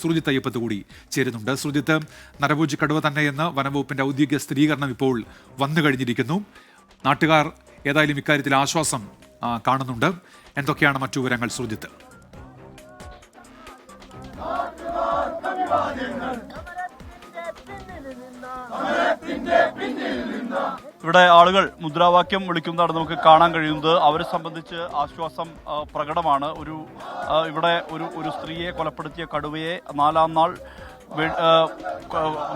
ശ്രുജിത്ത് അയ്യപ്പത്ത് കൂടി ചേരുന്നുണ്ട്. ശ്രുജിത്ത് നരഭൂജി കടുവ തന്നെയെന്ന് വനംവകുപ്പിന്റെ ഔദ്യോഗിക സ്ഥിരീകരണം ഇപ്പോൾ വന്നു കഴിഞ്ഞിരിക്കുന്നു. നാട്ടുകാർ ഏതായാലും ഇക്കാര്യത്തിൽ ആശ്വാസം കാണുന്നുണ്ട്. എന്തൊക്കെയാണ് മറ്റു വിവരങ്ങൾ ശ്രുജിത്ത് ഇവിടെ ആളുകൾ മുദ്രാവാക്യം വിളിക്കുന്നതാണ് നമുക്ക് കാണാൻ കഴിയുന്നത്. അവരെ സംബന്ധിച്ച് ആശ്വാസം പ്രകടമാണ്. ഒരു ഇവിടെ ഒരു ഒരു സ്ത്രീയെ കൊലപ്പെടുത്തിയ കടുവയെ നാലാം നാൾ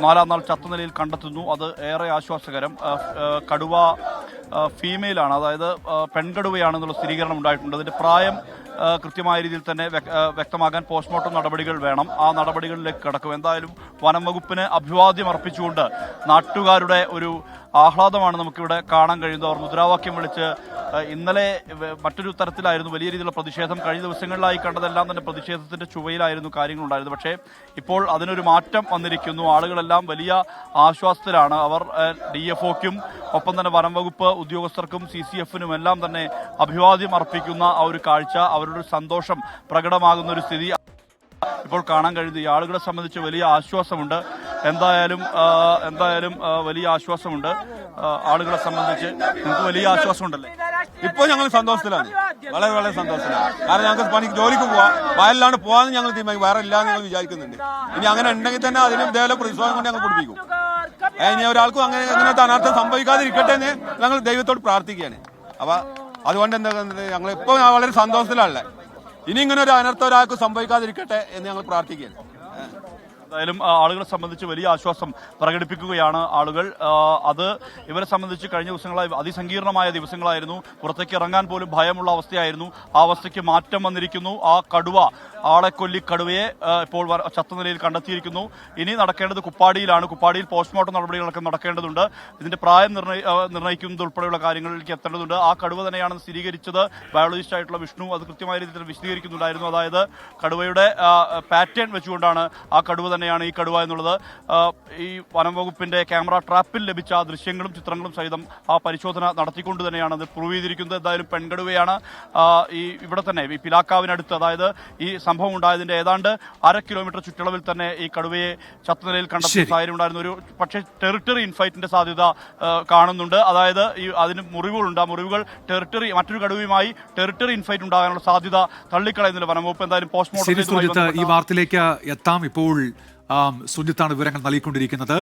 നാലാം നാൾ ചത്ത നിലയിൽ കണ്ടെത്തുന്നു. അത് ഏറെ ആശ്വാസകരം. കടുവ ഫീമെയിലാണ് അതായത് പെൺകടുവയാണെന്നുള്ള സ്ഥിരീകരണം ഉണ്ടായിട്ടുണ്ട്. അതിന്റെ പ്രായം കൃത്യമായ രീതിയിൽ തന്നെ വ്യക്തമാക്കാൻ പോസ്റ്റ്മോർട്ടം നടപടികൾ വേണം. ആ നടപടികളിലേക്ക് കടക്കും. എന്തായാലും വനം വകുപ്പിന് അഭിവാദ്യം അർപ്പിച്ചുകൊണ്ട് നാട്ടുകാരുടെ ഒരു ആഹ്ലാദമാണ് നമുക്കിവിടെ കാണാൻ കഴിയുന്നത്. അവർ മുദ്രാവാക്യം വിളിച്ച് ഇന്നലെ മറ്റൊരു തരത്തിലായിരുന്നു വലിയ രീതിയിലുള്ള പ്രതിഷേധം. കഴിഞ്ഞ ദിവസങ്ങളിലായി കണ്ടതെല്ലാം തന്നെ പ്രതിഷേധത്തിന്റെ ചുവയിലായിരുന്നു കാര്യങ്ങളുണ്ടായിരുന്നത്. പക്ഷേ ഇപ്പോൾ അതിനൊരു മാറ്റം വന്നിരിക്കുന്നു. ആളുകളെല്ലാം വലിയ ആശ്വാസത്തിലാണ്. അവർ ഡി എഫ് ഒക്കും ഒപ്പം തന്നെ വനം വകുപ്പ് ഉദ്യോഗസ്ഥർക്കും സി സി എഫിനും എല്ലാം തന്നെ അഭിവാദ്യം അർപ്പിക്കുന്ന ആ ഒരു കാഴ്ച അവരുടെ സന്തോഷം പ്രകടമാകുന്ന ഒരു സ്ഥിതി ഇപ്പോൾ കാണാൻ കഴിയുന്നത്. ഈ ആളുകളെ സംബന്ധിച്ച് വലിയ ആശ്വാസമുണ്ട്. എന്തായാലും എന്തായാലും വലിയ ആശ്വാസമുണ്ട്. ആളുകളെ സംബന്ധിച്ച് നിങ്ങൾക്ക് വലിയ ആശ്വാസമുണ്ടല്ലേ? ഇപ്പോൾ ഞങ്ങൾ സന്തോഷത്തിലാണ്. വളരെ വളരെ സന്തോഷത്തിലാണ്. കാരണം ഞങ്ങൾക്ക് പണിക്ക് ജോലിക്ക് പോവാം. വയലിലാണ് പോകാന്ന് ഞങ്ങൾ തീരുമാനിക്കും. വേറെ ഇല്ലാന്ന് ഞങ്ങൾ വിചാരിക്കുന്നുണ്ട്. ഇനി അങ്ങനെ ഉണ്ടെങ്കിൽ തന്നെ അതിന് ഇതേപോലെ പ്രതിസോധം കൊണ്ട് ഞങ്ങൾ കുടിപ്പിക്കും ഇനി ഒരാൾക്കും അങ്ങനെ അങ്ങനത്തെ അനർത്ഥം സംഭവിക്കാതിരിക്കട്ടെ എന്ന് ഞങ്ങൾ ദൈവത്തോട് പ്രാർത്ഥിക്കുകയാണ്. അപ്പൊ അതുകൊണ്ട് എന്താ ഞങ്ങൾ ഇപ്പോൾ വളരെ സന്തോഷത്തിലാണല്ലേ ഇനി ഇങ്ങനെ ഒരു അനർത്ഥം ഒരാൾക്ക് സംഭവിക്കാതിരിക്കട്ടെ എന്ന് ഞങ്ങൾ പ്രാർത്ഥിക്കുകയാണ്. എന്തായാലും ആളുകളെ സംബന്ധിച്ച് വലിയ ആശ്വാസം പ്രകടിപ്പിക്കുകയാണ് ആളുകൾ. അത് ഇവരെ സംബന്ധിച്ച് കഴിഞ്ഞ ദിവസങ്ങളായി അതിസങ്കീർണമായ ദിവസങ്ങളായിരുന്നു. പുറത്തേക്ക് ഇറങ്ങാൻ പോലും ഭയമുള്ള അവസ്ഥയായിരുന്നു. ആ അവസ്ഥയ്ക്ക് മാറ്റം വന്നിരിക്കുന്നു. ആ കടുവ ആളെ കൊല്ലി കടുവയെ ഇപ്പോൾ ചത്ത നിലയിൽ കണ്ടെത്തിയിരിക്കുന്നു. ഇനി നടക്കേണ്ടത് കുപ്പാടിയിലാണ്. കുപ്പാടിയിൽ പോസ്റ്റ്മോർട്ടം നടപടികളൊക്കെ നടക്കേണ്ടതുണ്ട്. ഇതിന്റെ പ്രായം നിർണയി ആ, നിർണയിക്കുന്നത് കാര്യങ്ങളിലേക്ക് എത്തേണ്ടതുണ്ട്. ആ കടുവ തന്നെയാണെന്ന് സ്ഥിരീകരിച്ചത് ബയോളജിസ്റ്റ് ആയിട്ടുള്ള വിഷ്ണു. അത് കൃത്യമായ രീതിയിൽ വിശദീകരിക്കുന്നുണ്ടായിരുന്നു. അതായത് കടുവയുടെ പാറ്റേൺ വെച്ചുകൊണ്ടാണ് ആ കടുവ തന്നെയാണ് ഈ കടുവ എന്നുള്ളത്. ഈ വനം വകുപ്പിന്റെ ക്യാമറ ട്രാപ്പിൽ ലഭിച്ച ദൃശ്യങ്ങളും ചിത്രങ്ങളും സഹിതം ആ പരിശോധന നടത്തിക്കൊണ്ട് തന്നെയാണ് അത് പ്രൂവ് ചെയ്തിരിക്കുന്നത്. എന്തായാലും പെൺകടുവയാണ്. ഈ ഇവിടെ തന്നെ ഈ പിലാക്കാവിനടുത്ത് അതായത് ഈ സംഭവം ഉണ്ടായതിന്റെ ഏതാണ്ട് അര കിലോമീറ്റർ ചുറ്റളവിൽ തന്നെ ഈ കടുവയെ ചത്തനിലയിൽ കണ്ടെത്തിയ. സാഹചര്യം ഉണ്ടായിരുന്നു. ഒരു പക്ഷേ ടെറിട്ടറി ഇൻഫൈറ്റിന്റെ സാധ്യത കാണുന്നുണ്ട്. അതായത് ഈ അതിന് മുറിവുകളുണ്ട്. ആ മുറിവുകൾ ടെറിട്ടറി മറ്റൊരു കടുവയുമായി ടെറിട്ടറി ഇൻഫൈറ്റ് ഉണ്ടാകാനുള്ള സാധ്യത തള്ളിക്കളയുന്നില്ല വനംവകുപ്പ് എന്തായാലും പോസ്റ്റ്മോർട്ടം ഈ വാർത്തയിലേക്ക് എത്താം. ഇപ്പോൾ സുജിത്താണ് വിവരങ്ങൾ നൽകിക്കൊണ്ടിരിക്കുന്നത്.